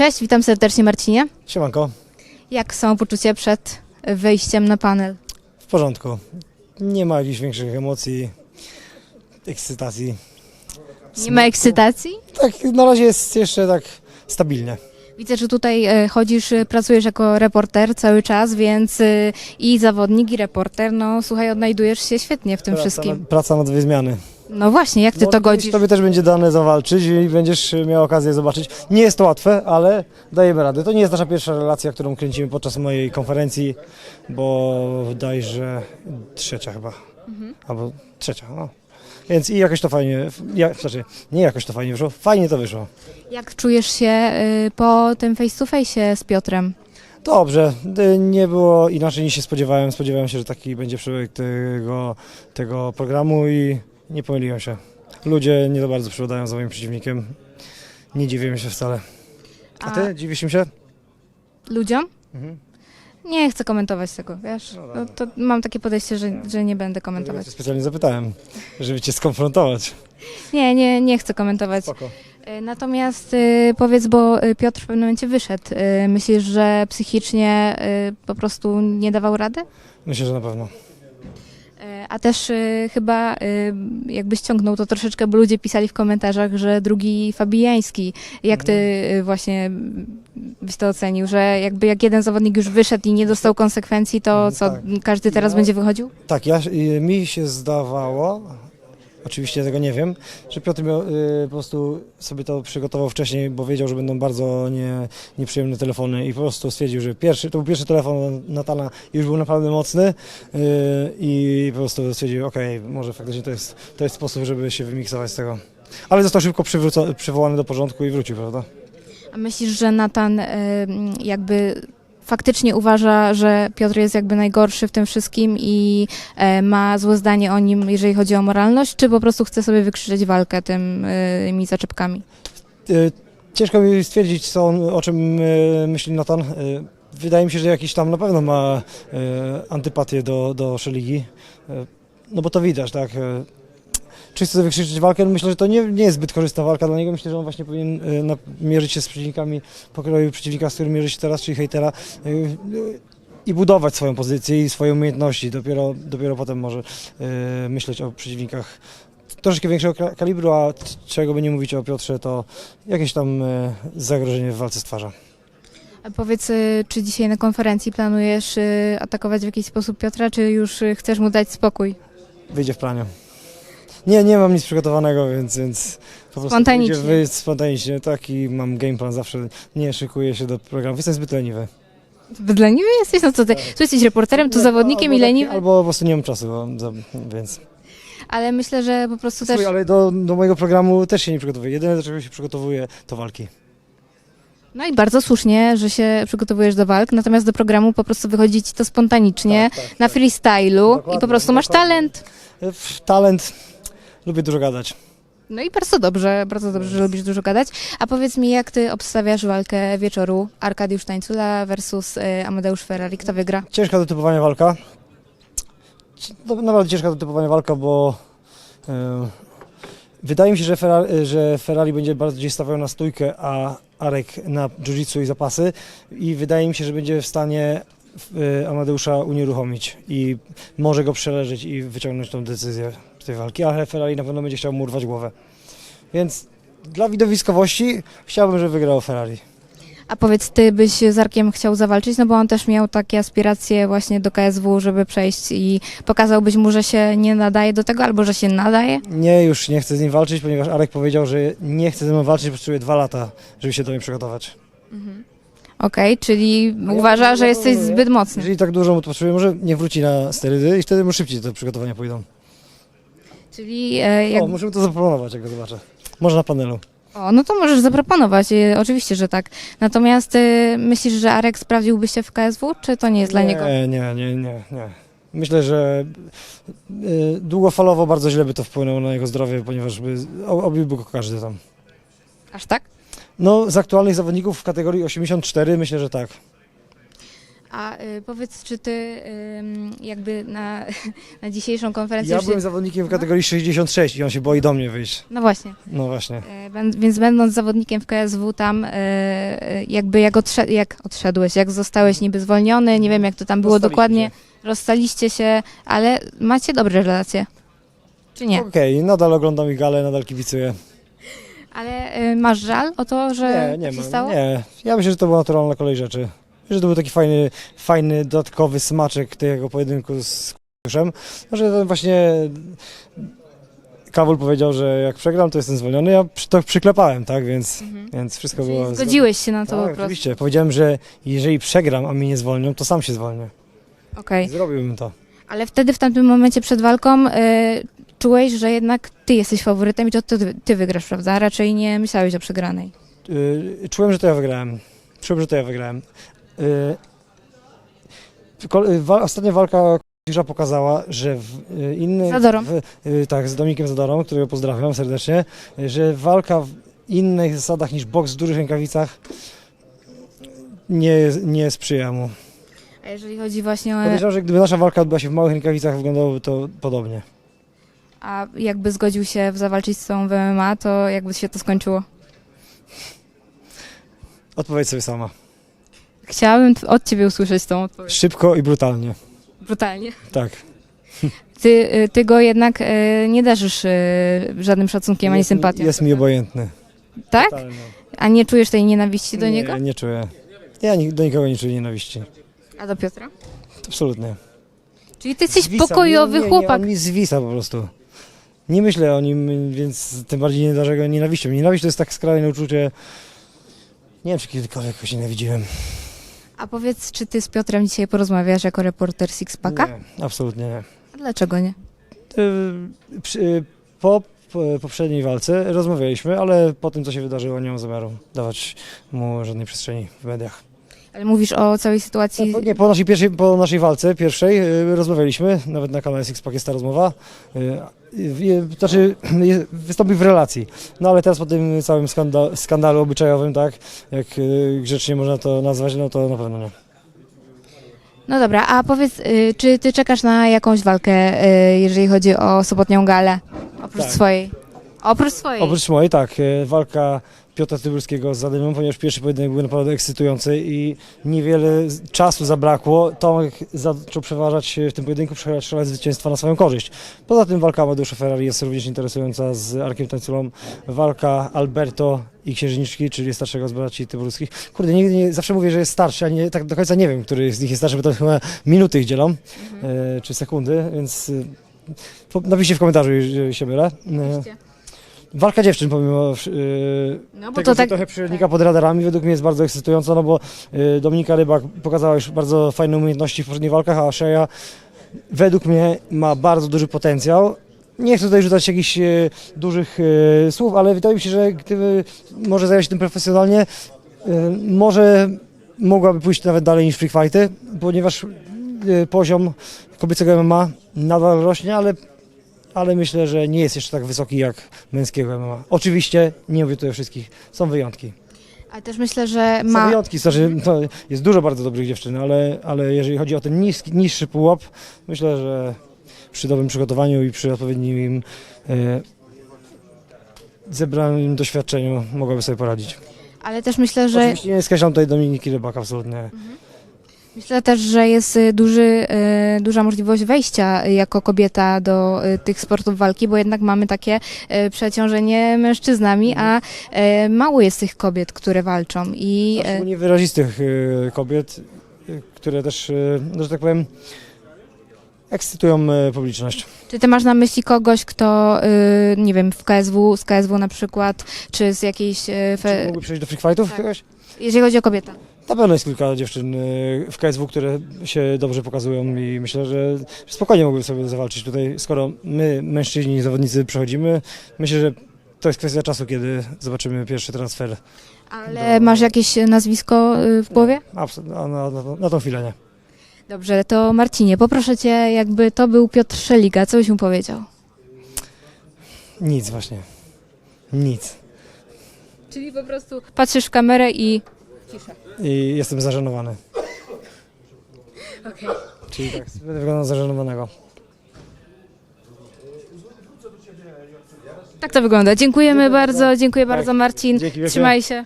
Cześć, witam serdecznie Marcinie. Siemanko, Jak są poczucie przed wyjściem na panel? w porządku. Nie ma jakichś większych emocji, ekscytacji. Nie ma ekscytacji? Tak, na razie jest jeszcze tak stabilnie. Widzę, że tutaj e, chodzisz, e, pracujesz jako reporter cały czas, więc e, i zawodnik, i reporter, no słuchaj, odnajdujesz się świetnie w tym praca wszystkim. Praca na dwie zmiany. No właśnie, jak ty to kiedyś godzisz? Tobie też będzie dane zawalczyć i będziesz miał okazję zobaczyć. Nie jest to łatwe, ale dajemy radę. To nie jest nasza pierwsza relacja, którą kręcimy podczas mojej konferencji, bo wydaje że trzecia chyba. Mhm. Albo trzecia, no. Więc i jakoś to fajnie, ja, znaczy nie jakoś to fajnie wyszło, fajnie to wyszło. Jak czujesz się e, po tym face to face z Piotrem? Dobrze, y, nie było inaczej niż się spodziewałem. Spodziewałem się, że taki będzie przebieg tego, tego programu i nie pomyliłem się. Ludzie nie za bardzo przypadają za moim przeciwnikiem. Nie dziwię się wcale. A ty? Dziwisz im się? ludziom? Mhm. Nie chcę komentować tego, wiesz? No No, to mam takie podejście, że, że nie będę Ja komentować. cię specjalnie zapytałem, żeby cię skonfrontować. Nie, nie, nie chcę komentować. Spoko. E, Natomiast y, powiedz, bo y, Piotr w pewnym momencie wyszedł. Y, Myślisz, że psychicznie y, po prostu nie dawał rady? Myślę, że na pewno. E, A też y, chyba y, jakby ściągnął to troszeczkę, bo ludzie pisali w komentarzach, że drugi Fabijański. Jak ty właśnie mm, byś to ocenił, że jakby jak jeden zawodnik już wyszedł i nie dostał konsekwencji, to Mhm, co, tak. każdy teraz No. będzie wychodził? Tak, ja, mi się zdawało, oczywiście tego nie wiem, że Piotr miał, y, po prostu sobie to przygotował wcześniej, bo wiedział, że będą bardzo nie, nieprzyjemne telefony i po prostu stwierdził, że pierwszy, to był pierwszy telefon Natana już był naprawdę mocny y, i po prostu stwierdził, okej, może faktycznie to jest, to jest sposób, żeby się wymiksować z tego. Ale został szybko przywołany do porządku i wrócił, prawda? A myślisz, że Natan y, jakby faktycznie uważa, że Piotr jest jakby najgorszy w tym wszystkim i e, ma złe zdanie o nim, jeżeli chodzi o moralność, czy po prostu chce sobie wykrzyczeć walkę y, tymi zaczepkami? Y, Ciężko mi stwierdzić, co on, o czym myśli Natan. Wydaje mi się, że jakiś tam na pewno ma antypatię do, do Szeligi. No bo to widać, tak. Czy chce wykrzyczeć walkę? Myślę, że to nie, nie jest zbyt korzystna walka dla niego. Myślę, że on właśnie powinien na- mierzyć się z przeciwnikami pokroju przeciwnika, z którym mierzy się teraz, czyli hejtera. y, I budować swoją pozycję i swoje umiejętności. Dopiero, dopiero potem może y, myśleć o przeciwnikach troszeczkę większego ka- kalibru, a czego by nie mówić o Piotrze, to jakieś tam e, zagrożenie w walce stwarza. A powiedz, czy dzisiaj na konferencji planujesz atakować w jakiś sposób Piotra, czy już chcesz mu dać spokój? Wyjdzie w planie. Nie, nie mam nic przygotowanego, więc, więc po prostu Spontanicznie. wyjść spontanicznie. Taki mam game plan zawsze, nie szykuję się do programu, jestem zbyt leniwy. Leniwy jesteś? No co ty? Tu jesteś reporterem, tu zawodnikiem albo i taki- leniwy? Albo po prostu nie mam czasu, bo, za, więc... Ale myślę, że po prostu też... Słuchaj, ale do, do mojego programu też się nie przygotowuję. Jedyne, do czego się przygotowuję, to walki. No i bardzo słusznie, że się przygotowujesz do walk, natomiast do programu po prostu wychodzi ci to spontanicznie, Tak, tak, na freestylu i Dokładnie, po prostu masz dokładnie. talent. W- Talent, lubię dużo gadać. No i bardzo dobrze, bardzo dobrze, że lubisz dużo gadać. A powiedz mi, jak ty obstawiasz walkę wieczoru Arkadiusz Tańcula versus y, Amadeusz Ferrari? Kto wygra? Ciężka do typowania walka. Ci- No, naprawdę ciężka do typowania walka, bo e, wydaje mi się, że Ferrari, że Ferrari będzie bardziej stawiał na stójkę, a Arek na jiu-jitsu i zapasy i wydaje mi się, że będzie w stanie e, Amadeusza unieruchomić i może go przeleżeć i wyciągnąć tą decyzję z tej walki, ale Ferrari na pewno będzie chciał mu urwać głowę. Więc dla widowiskowości chciałbym, żeby wygrał Ferrari. A powiedz, ty byś z Arkiem chciał zawalczyć, no bo on też miał takie aspiracje właśnie do KSW, żeby przejść i pokazałbyś mu, że się nie nadaje do tego, albo że się nadaje? Nie, już nie chcę z nim walczyć, ponieważ Arek powiedział, że nie chce ze mną walczyć, potrzebuje dwa lata, żeby się do mnie przygotować. Okej, czyli ja uważa, że jesteś zbyt mocny. Jeżeli tak dużo mu to potrzebuje, może nie wróci na sterydy i wtedy mu szybciej te przygotowania pójdą. Czyli e, jak... O, musimy to zaproponować, jak go zobaczę. Może na panelu. O, no to możesz zaproponować, e, oczywiście, że tak. Natomiast e, myślisz, że Arek sprawdziłby się w KSW, czy to nie jest dla nie, niego? Nie, nie, nie, nie. Myślę, że y, długofalowo bardzo źle by to wpłynęło na jego zdrowie, ponieważ by, o- obiłby go każdy tam. Aż tak? No, z aktualnych zawodników w kategorii 84 myślę, że tak. A y, powiedz, czy ty ym, jakby na, na dzisiejszą konferencję... Ja już się- byłem zawodnikiem w kategorii 66 i on się boi do mnie wyjść. No właśnie. No właśnie. Będ- Więc będąc zawodnikiem w KSW tam, jakby jak, odszed- jak odszedłeś, jak zostałeś niby zwolniony, nie wiem jak to tam było Rozstaliśmy dokładnie, rozstaliście się, ale macie dobre relacje. Czy nie? Okej, nadal oglądam ich galę, nadal kibicuję. Ale masz żal o to, że Nie, nie tak się stało? Nie, ja myślę, że to była naturalna kolej rzeczy. Że to był taki fajny, fajny dodatkowy smaczek tego pojedynku z Kuszem. Że to właśnie Kawul powiedział, że jak przegram, to jestem zwolniony. Ja to przyklepałem, tak, więc, Mhm. więc wszystko Czyli było... zgodziłeś się na to Tak, po prostu. oczywiście. Powiedziałem, że jeżeli przegram, a mnie nie zwolnią, to sam się zwolnię. Okej. Zrobiłbym to. Ale wtedy w tamtym momencie przed walką e, czułeś, że jednak ty jesteś faworytem i to ty, ty wygrasz, prawda? Raczej nie myślałeś o przegranej. Y, Czułem, że to ja wygrałem. Czułem, że to ja wygrałem. Y, y, Ostatnia walka Krzyża pokazała, że w y, innych... Zadorą. W, tak, z Dominikiem Zadorą, którego pozdrawiam serdecznie, że walka w innych zasadach niż boks w dużych rękawicach nie, nie sprzyja mu. A jeżeli chodzi właśnie o... Podejrzewam, że gdyby nasza walka odbyła się w małych rękawicach, wyglądałoby to podobnie. A jakby zgodził się zawalczyć z tą w MMA, to jakby się to skończyło? Odpowiedź sobie sama. Chciałabym t- od ciebie usłyszeć tą odpowiedź. Szybko i brutalnie. Brutalnie. Tak. Ty, y, ty go jednak y, nie darzysz y, żadnym szacunkiem ani Jest mi- sympatią. Jest mi obojętny. Tak? A nie czujesz tej nienawiści do nie, niego? Nie czuję. Ja ni- do nikogo nie czuję nienawiści. A do Piotra? Absolutnie. Czyli ty jesteś Zwisa. pokojowy nie, nie, chłopak. Nie, on mi zwisa po prostu. Nie myślę o nim, więc tym bardziej nie darzę go nienawiścią. Nienawiść to jest tak skrajne uczucie. Nie wiem, czy kiedykolwiek kogoś nienawidziłem. A powiedz, czy ty z Piotrem dzisiaj porozmawiasz jako reporter Sixpacka? Nie, absolutnie nie. A Dlaczego nie? Y, przy- y, Po, po poprzedniej walce rozmawialiśmy, ale po tym, co się wydarzyło, nie mam zamiaru dawać mu żadnej przestrzeni w mediach. Ale mówisz o całej sytuacji... Po, nie, po naszej, pierwszej, po naszej walce pierwszej y, rozmawialiśmy, nawet na kanale Sixpack jest ta rozmowa. Y, y, y, znaczy, y, wystąpił w relacji. No ale teraz po tym całym skanda, skandalu obyczajowym, tak, jak y, grzecznie można to nazwać, no to na pewno nie. No dobra, a powiedz, y, czy ty czekasz na jakąś walkę, y, jeżeli chodzi o sobotnią galę? Oprócz Tak. swojej. Oprócz swojej. Oprócz mojej, tak, y, walka Piotra Tybulskiego z Ademem, ponieważ pierwszy pojedynek był naprawdę ekscytujący i niewiele czasu zabrakło. Tomek zaczął przeważać w tym pojedynku, przeważać zwycięstwa na swoją korzyść. Poza tym walka Amadeusza Ferrari jest również interesująca z Arkiem Tańculą. Walka Alberto i Księżniczki, czyli starszego z braci Tybulskich. Kurde, nigdy nie, zawsze mówię, że jest starszy, a nie, tak do końca nie wiem, który z nich jest starszy, bo to chyba minuty ich dzielą, e, czy sekundy, więc po- napiszcie w komentarzu, jeżeli się mylę. E, Walka dziewczyn pomimo yy, No bo tego, to że tak... trochę przenika pod radarami, według mnie jest bardzo ekscytująca, no bo yy, Dominika Rybak pokazała już bardzo fajne umiejętności w poprzednich walkach, a Shea według mnie ma bardzo duży potencjał. Nie chcę tutaj rzucać jakichś yy, dużych yy, słów, ale wydaje mi się, że gdyby może zająć się tym profesjonalnie, yy, może mogłaby pójść nawet dalej niż free fighty, ponieważ yy, poziom kobiecego MMA nadal rośnie, ale ale myślę, że nie jest jeszcze tak wysoki jak męskiego MMA. Oczywiście nie mówię tutaj o wszystkich, są wyjątki. Ale też myślę, że Są ma... wyjątki, znaczy to jest dużo bardzo dobrych dziewczyn, ale, ale jeżeli chodzi o ten niski, niższy pułap, myślę, że przy dobrym przygotowaniu i przy odpowiednim e, zebranym doświadczeniu mogłaby sobie poradzić. Ale też myślę, że... Oczywiście nie skreślam tutaj Dominiki Rybak, absolutnie. Myślę też, że jest y, duży, y, duża możliwość wejścia jako kobieta do y, tych sportów walki, bo jednak mamy takie przeciążenie mężczyznami, a mało jest tych kobiet, które walczą. I Szczególnie wyrazistych e, kobiet, które też, no, że tak powiem, ekscytują publiczność. czy ty masz na myśli kogoś, kto, nie wiem, w KSW, z KSW na przykład, czy z jakiejś... y, Czy Fe... mogły przejść do free fightów Tak. Jeżeli chodzi o kobietę. Na pewno jest kilka dziewczyn y, w KSW, które się dobrze pokazują i myślę, że spokojnie mogłyby sobie zawalczyć tutaj. Skoro my, mężczyźni, zawodnicy przechodzimy, myślę, że to jest kwestia czasu, kiedy zobaczymy pierwszy transfer. Ale masz jakieś nazwisko y, w głowie? Absol- a na, na, na tą chwilę nie. Dobrze, to Marcinie, poproszę cię, jakby to był Piotr Szeliga, co byś mu powiedział? Nic właśnie. Nic. Czyli po prostu patrzysz w kamerę i I jestem zażenowany. Czyli tak, będę wyglądał zażenowanego. Tak to wygląda. Dziękujemy bardzo, dziękuję bardzo Marcin. Dzięki wielkie. Trzymaj się.